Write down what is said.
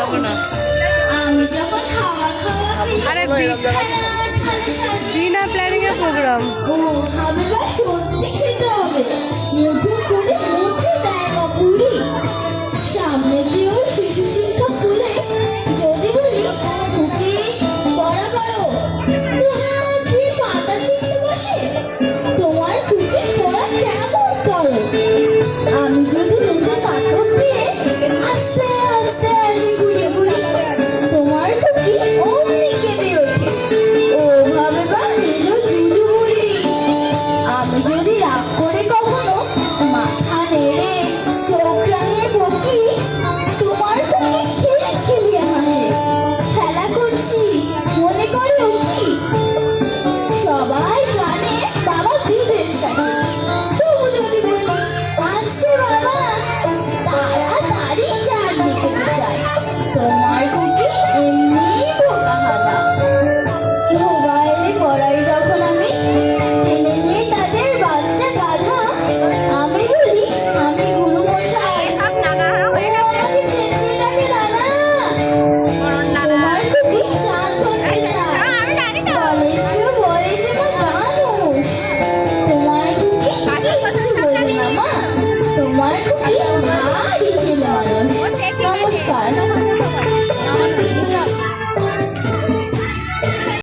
যাব না। আরে বিনা প্ল্যানিং এর প্রোগ্রাম